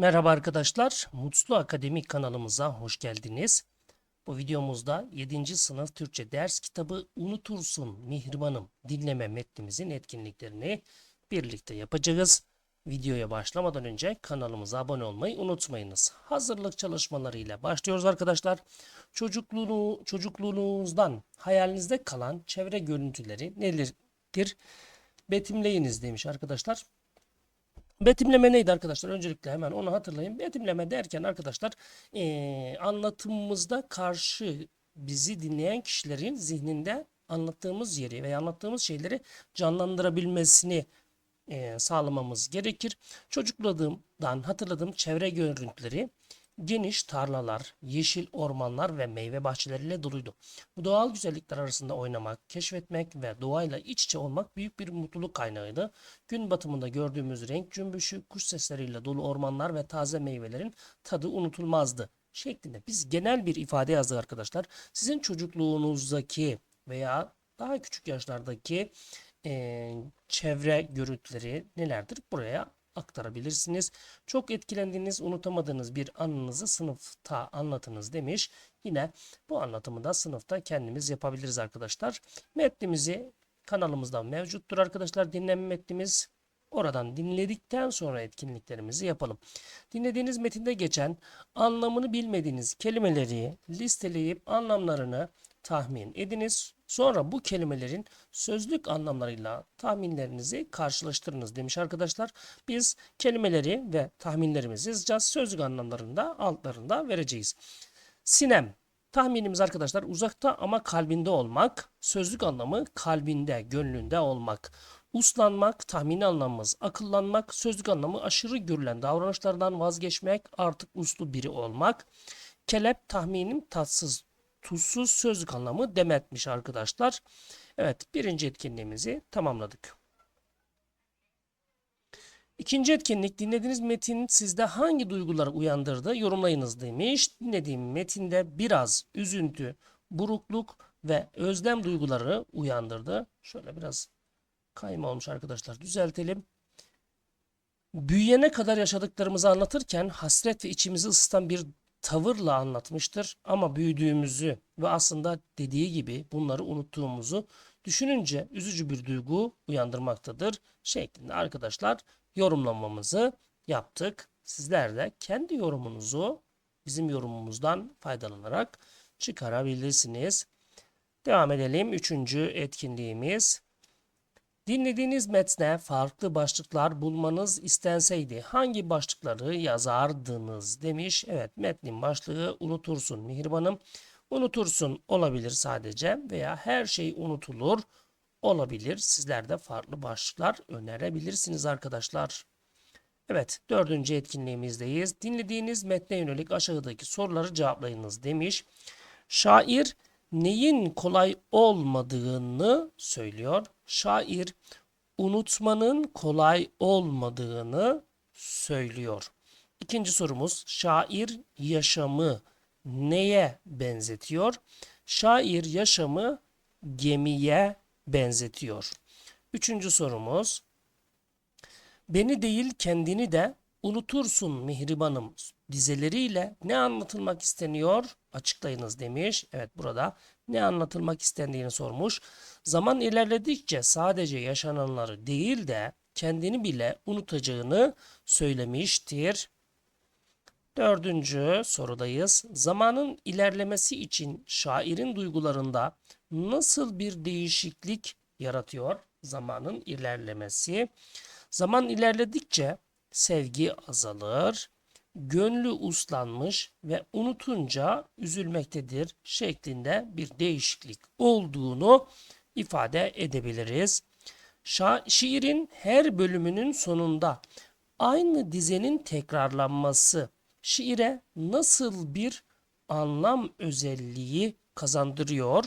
Merhaba arkadaşlar, Mutlu Akademik kanalımıza hoş geldiniz. Bu videomuzda 7. sınıf Türkçe ders kitabı Unutursun Mihribanım dinleme metnimizin etkinliklerini birlikte yapacağız. Videoya başlamadan önce kanalımıza abone olmayı unutmayınız. Hazırlık çalışmalarıyla başlıyoruz arkadaşlar. Çocukluğunu, çocukluğunuzdan hayalinizde kalan çevre görüntüleri nelerdir? Betimleyiniz demiş arkadaşlar. Betimleme neydi arkadaşlar? Öncelikle hemen onu hatırlayın. Betimleme derken arkadaşlar eee, anlatımımızda karşı bizi dinleyen kişilerin zihninde anlattığımız yeri veya anlattığımız şeyleri canlandırabilmesini eee, sağlamamız gerekir. Çocukluğumdan hatırladığım çevre görüntüleri geniş tarlalar, yeşil ormanlar ve meyve bahçeleriyle doluydu. Bu doğal güzellikler arasında oynamak, keşfetmek ve doğayla iç içe olmak büyük bir mutluluk kaynağıydı. Gün batımında gördüğümüz renk cümbüşü, kuş sesleriyle dolu ormanlar ve taze meyvelerin tadı unutulmazdı şeklinde biz genel bir ifade yazdık arkadaşlar. Sizin çocukluğunuzdaki veya daha küçük yaşlardaki eee, çevre görüntüleri nelerdir? Buraya aktarabilirsiniz. Çok etkilendiğiniz, unutamadığınız bir anınızı sınıfta anlatınız demiş. Yine bu anlatımı da sınıfta kendimiz yapabiliriz arkadaşlar. Metnimizi kanalımızda mevcuttur arkadaşlar. Dinleme metnimiz. Oradan dinledikten sonra etkinliklerimizi yapalım. Dinlediğiniz metinde geçen anlamını bilmediğiniz kelimeleri listeleyip anlamlarını tahmin ediniz. Sonra bu kelimelerin sözlük anlamlarıyla tahminlerinizi karşılaştırınız demiş arkadaşlar. Biz kelimeleri ve tahminlerimizi yazacağız. Sözlük anlamlarını da altlarında vereceğiz. Sinem. Tahminimiz arkadaşlar uzakta ama kalbinde olmak. Sözlük anlamı kalbinde, gönlünde olmak. Uslanmak, tahmini anlamımız akıllanmak. Sözlük anlamı aşırı görülen davranışlardan vazgeçmek, artık uslu biri olmak. Kelep tahminim tatsız, tuzsuz sözlük anlamı demetmiş arkadaşlar. Evet birinci etkinliğimizi tamamladık. İkinci etkinlik dinlediğiniz metin sizde hangi duyguları uyandırdı yorumlayınız demiş. Dinlediğim metinde biraz üzüntü, burukluk ve özlem duyguları uyandırdı. Şöyle biraz kayma olmuş arkadaşlar düzeltelim. Büyüyene kadar yaşadıklarımızı anlatırken hasret ve içimizi ısıtan bir tavırla anlatmıştır. Ama büyüdüğümüzü ve aslında dediği gibi bunları unuttuğumuzu düşününce üzücü bir duygu uyandırmaktadır şeklinde arkadaşlar yorumlamamızı yaptık. Sizler de kendi yorumunuzu bizim yorumumuzdan faydalanarak çıkarabilirsiniz. Devam edelim. Üçüncü etkinliğimiz. Dinlediğiniz metne farklı başlıklar bulmanız istenseydi hangi başlıkları yazardınız demiş. Evet metnin başlığı unutursun Mihribanım. Unutursun olabilir sadece veya her şey unutulur olabilir. Sizler de farklı başlıklar önerebilirsiniz arkadaşlar. Evet dördüncü etkinliğimizdeyiz. Dinlediğiniz metne yönelik aşağıdaki soruları cevaplayınız demiş. Şair neyin kolay olmadığını söylüyor. Şair unutmanın kolay olmadığını söylüyor. İkinci sorumuz şair yaşamı neye benzetiyor? Şair yaşamı gemiye benzetiyor. Üçüncü sorumuz beni değil kendini de unutursun mihribanım dizeleriyle ne anlatılmak isteniyor? Açıklayınız demiş. Evet burada ne anlatılmak istendiğini sormuş. Zaman ilerledikçe sadece yaşananları değil de kendini bile unutacağını söylemiştir. Dördüncü sorudayız. Zamanın ilerlemesi için şairin duygularında nasıl bir değişiklik yaratıyor? Zamanın ilerlemesi. Zaman ilerledikçe sevgi azalır, gönlü uslanmış ve unutunca üzülmektedir şeklinde bir değişiklik olduğunu ifade edebiliriz. Şa şiirin her bölümünün sonunda aynı dizenin tekrarlanması şiire nasıl bir anlam özelliği kazandırıyor?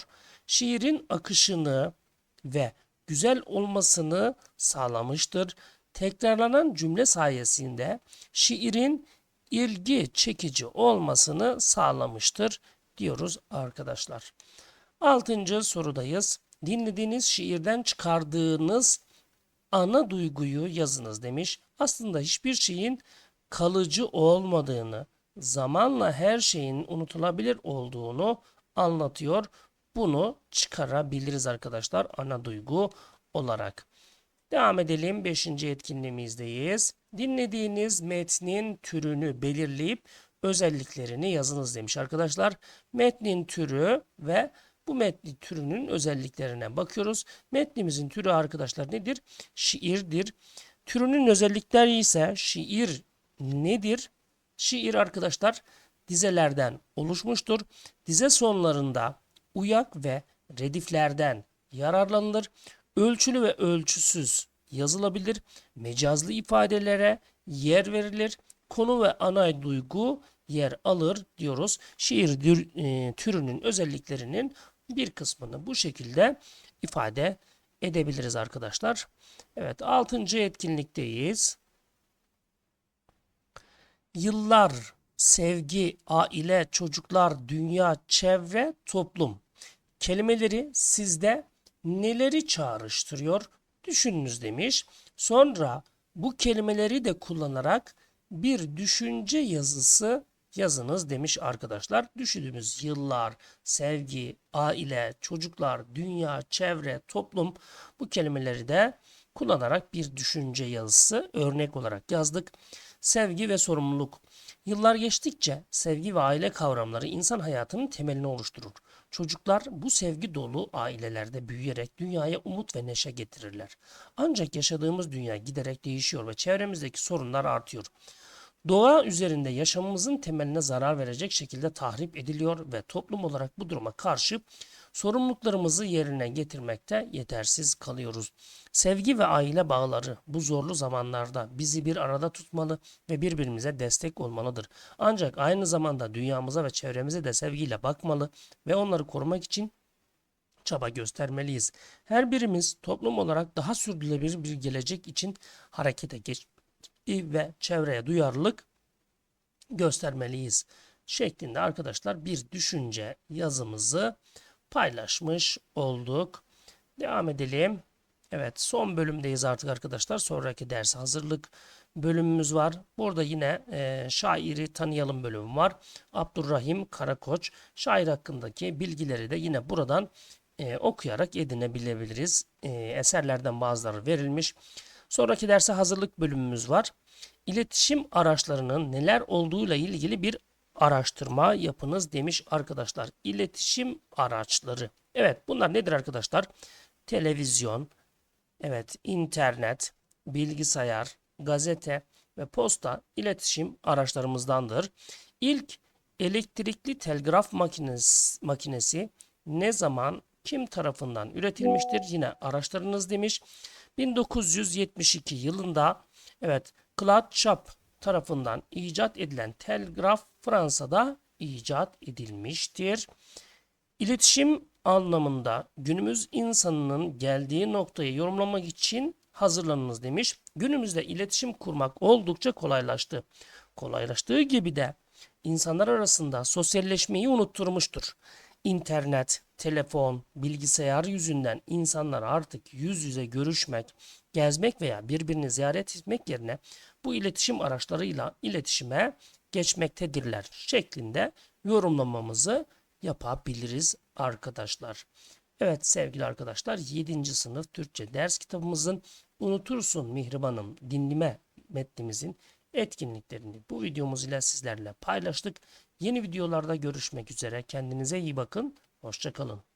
Şiirin akışını ve güzel olmasını sağlamıştır. Tekrarlanan cümle sayesinde şiirin ilgi çekici olmasını sağlamıştır diyoruz arkadaşlar. Altıncı sorudayız. Dinlediğiniz şiirden çıkardığınız ana duyguyu yazınız demiş. Aslında hiçbir şeyin kalıcı olmadığını, zamanla her şeyin unutulabilir olduğunu anlatıyor. Bunu çıkarabiliriz arkadaşlar ana duygu olarak. Devam edelim. Beşinci etkinliğimizdeyiz. Dinlediğiniz metnin türünü belirleyip özelliklerini yazınız demiş arkadaşlar. Metnin türü ve bu metnin türünün özelliklerine bakıyoruz. Metnimizin türü arkadaşlar nedir? Şiirdir. Türünün özellikleri ise şiir nedir? Şiir arkadaşlar dizelerden oluşmuştur. Dize sonlarında uyak ve rediflerden yararlanılır. Ölçülü ve ölçüsüz yazılabilir. Mecazlı ifadelere yer verilir. Konu ve ana duygu yer alır diyoruz. Şiir e, türünün özelliklerinin bir kısmını bu şekilde ifade edebiliriz arkadaşlar. Evet 6. etkinlikteyiz. Yıllar, sevgi, aile, çocuklar, dünya, çevre, toplum kelimeleri sizde neleri çağrıştırıyor? Düşününüz demiş. Sonra bu kelimeleri de kullanarak bir düşünce yazısı yazınız demiş arkadaşlar. Düşündüğümüz yıllar, sevgi, aile, çocuklar, dünya, çevre, toplum bu kelimeleri de kullanarak bir düşünce yazısı örnek olarak yazdık. Sevgi ve sorumluluk. Yıllar geçtikçe sevgi ve aile kavramları insan hayatının temelini oluşturur. Çocuklar bu sevgi dolu ailelerde büyüyerek dünyaya umut ve neşe getirirler. Ancak yaşadığımız dünya giderek değişiyor ve çevremizdeki sorunlar artıyor. Doğa üzerinde yaşamımızın temeline zarar verecek şekilde tahrip ediliyor ve toplum olarak bu duruma karşı sorumluluklarımızı yerine getirmekte yetersiz kalıyoruz. Sevgi ve aile bağları bu zorlu zamanlarda bizi bir arada tutmalı ve birbirimize destek olmalıdır. Ancak aynı zamanda dünyamıza ve çevremize de sevgiyle bakmalı ve onları korumak için çaba göstermeliyiz. Her birimiz toplum olarak daha sürdürülebilir bir gelecek için harekete geç ve çevreye duyarlılık göstermeliyiz şeklinde arkadaşlar bir düşünce yazımızı paylaşmış olduk. Devam edelim. Evet son bölümdeyiz artık arkadaşlar. Sonraki ders hazırlık bölümümüz var. Burada yine e, şairi tanıyalım bölümü var. Abdurrahim Karakoç. Şair hakkındaki bilgileri de yine buradan e, okuyarak edinebiliriz. E, eserlerden bazıları verilmiş. Sonraki derse hazırlık bölümümüz var. İletişim araçlarının neler olduğuyla ilgili bir araştırma yapınız demiş arkadaşlar. İletişim araçları. Evet bunlar nedir arkadaşlar? Televizyon, evet internet, bilgisayar, gazete ve posta iletişim araçlarımızdandır. İlk elektrikli telgraf makinesi, makinesi ne zaman kim tarafından üretilmiştir? Yine araçlarınız demiş. 1972 yılında evet Claude Chap tarafından icat edilen telgraf Fransa'da icat edilmiştir. İletişim anlamında günümüz insanının geldiği noktayı yorumlamak için hazırlanınız demiş. Günümüzde iletişim kurmak oldukça kolaylaştı. Kolaylaştığı gibi de insanlar arasında sosyalleşmeyi unutturmuştur. İnternet, telefon, bilgisayar yüzünden insanlar artık yüz yüze görüşmek, gezmek veya birbirini ziyaret etmek yerine bu iletişim araçlarıyla iletişime geçmektedirler şeklinde yorumlamamızı yapabiliriz arkadaşlar. Evet sevgili arkadaşlar 7. sınıf Türkçe ders kitabımızın Unutursun Mihribanım dinleme metnimizin etkinliklerini bu videomuz ile sizlerle paylaştık. Yeni videolarda görüşmek üzere. Kendinize iyi bakın. Hoşçakalın.